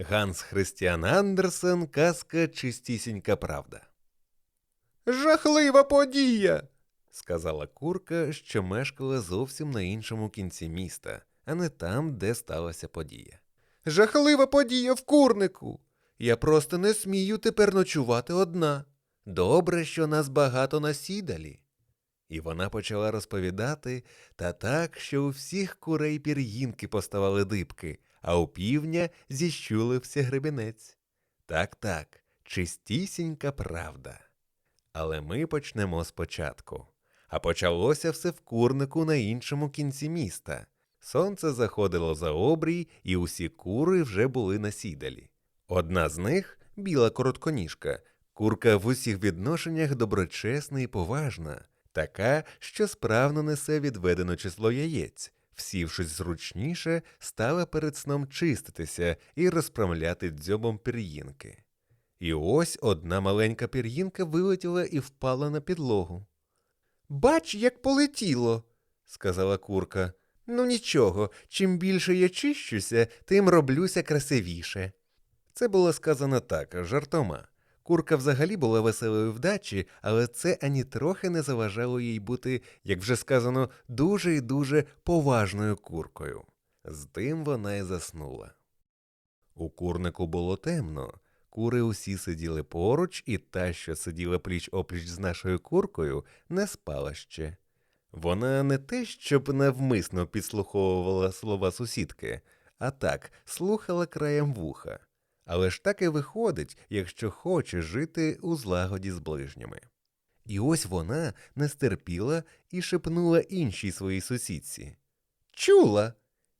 Ганс Христіан Андерсен, казка чистісінька правда. Жахлива подія, сказала курка, що мешкала зовсім на іншому кінці міста, а не там, де сталася подія. Жахлива подія в курнику. Я просто не смію тепер ночувати одна. Добре, що нас багато на сідалі. І вона почала розповідати та так, що у всіх курей пір'їнки поставали дибки, а у півня зіщулився гребінець. Так, так, чистісінька правда. Але ми почнемо спочатку. А почалося все в курнику на іншому кінці міста. Сонце заходило за обрій, і усі кури вже були на сідалі. Одна з них, біла коротконіжка, курка в усіх відношеннях доброчесна і поважна, така, що справно несе відведене число яєць, всівшись зручніше, стала перед сном чиститися і розправляти дзьобом пір'їнки. І ось одна маленька пір'їнка вилетіла і впала на підлогу. Бач, як полетіло, сказала курка. Ну нічого, чим більше я чищуся, тим роблюся красивіше. Це було сказано так, жартома. Курка взагалі була веселою вдачі, але це ані трохи не заважало їй бути, як вже сказано, дуже і дуже поважною куркою. З тим вона й заснула. У курнику було темно. Кури усі сиділи поруч, і та, що сиділа пліч опліч з нашою куркою, не спала ще. Вона не те, щоб навмисно підслуховувала слова сусідки, а так слухала краєм вуха. Але ж так і виходить, якщо хоче жити у злагоді з ближніми. І ось вона не стерпіла і шепнула іншій своїй сусідці. Чула.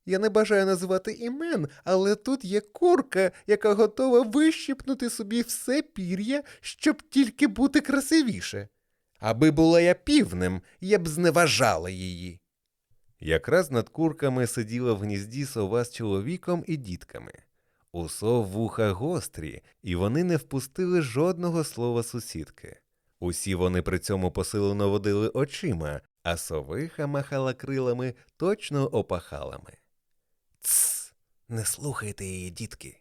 Я не бажаю називати імен, але тут є курка, яка готова вищипнути собі все пір'я, щоб тільки бути красивіше. Аби була я півнем, я б зневажала її. Якраз над курками сиділа в гнізді сова з чоловіком і дітками. У вуха гострі, і вони не впустили жодного слова сусідки. Усі вони при цьому посилено водили очима, а совиха махала крилами точно опахалами. Тсс, не слухайте її, дітки.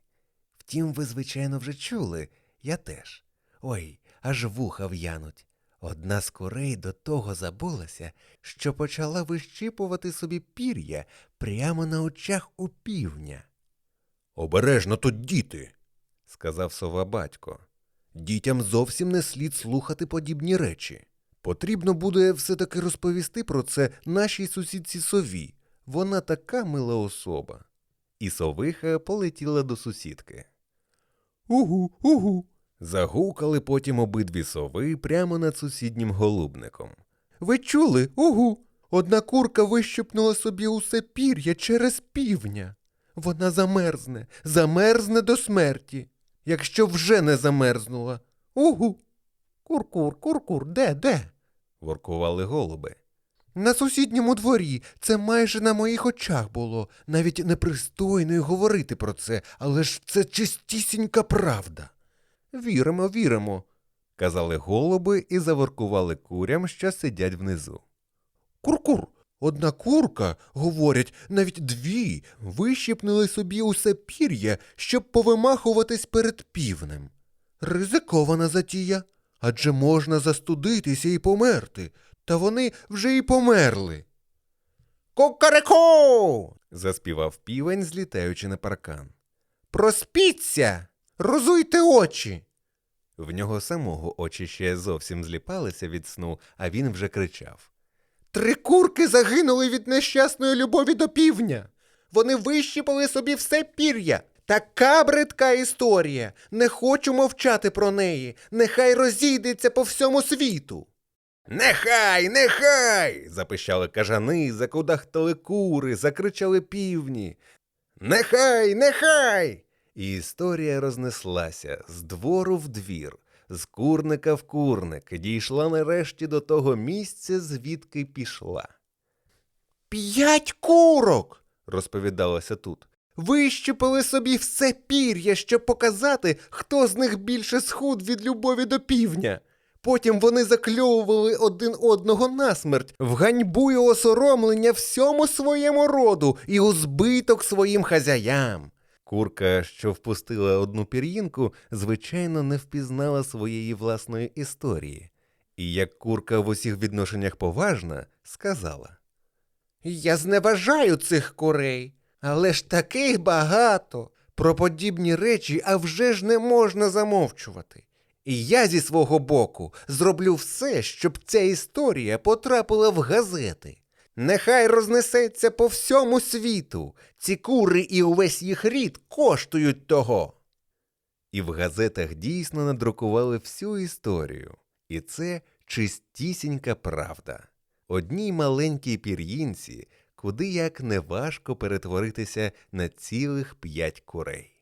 Втім, ви, звичайно, вже чули, я теж. Ой, аж вуха в'януть. Одна з курей до того забулася, що почала вищипувати собі пір'я прямо на очах у півня. Обережно тут діти, сказав сова батько. Дітям зовсім не слід слухати подібні речі. Потрібно буде все-таки розповісти про це нашій сусідці сові. Вона така мила особа. І совиха полетіла до сусідки. Угу, угу. Загукали потім обидві сови прямо над сусіднім голубником. Ви чули? Угу. Одна курка вищипнула собі усе пір'я через півня. Вона замерзне, замерзне до смерті, якщо вже не замерзнула. Угу. Кур-кур, кур-кур, де, де? воркували голуби. На сусідньому дворі це майже на моїх очах було. Навіть непристойно й говорити про це, але ж це чистісінька правда. Віримо, віримо, казали голуби і заворкували курям, що сидять внизу. Кур-кур, одна курка, говорять, навіть дві, вищипнули собі усе пір'я, щоб повимахуватись перед півнем. Ризикована затія, адже можна застудитися і померти, та вони вже й померли. Кукареку. заспівав півень, злітаючи на паркан. Проспіться, розуйте очі. В нього самого очі ще зовсім зліпалися від сну, а він вже кричав. Три курки загинули від нещасної любові до півня. Вони вищипали собі все пір'я. Така бридка історія. Не хочу мовчати про неї. Нехай розійдеться по всьому світу. Нехай, нехай. запищали кажани, закудахтали кури, закричали півні. Нехай, нехай. І історія рознеслася з двору в двір, з курника в курник, дійшла нарешті до того місця, звідки пішла. П'ять курок, розповідалося тут. Вищипали собі все пір'я, щоб показати, хто з них більше схуд від любові до півня. Потім вони закльовували один одного насмерть, в ганьбу й осоромлення всьому своєму роду і у збиток своїм хазяям. Курка, що впустила одну пір'їнку, звичайно, не впізнала своєї власної історії, і як курка в усіх відношеннях поважна, сказала Я зневажаю цих курей, але ж таких багато. Про подібні речі а вже ж не можна замовчувати. І я зі свого боку зроблю все, щоб ця історія потрапила в газети. Нехай рознесеться по всьому світу. Ці кури і увесь їх рід коштують того. І в газетах дійсно надрукували всю історію. І це чистісінька правда. Одній маленькій пір'їнці, куди як неважко перетворитися на цілих п'ять курей.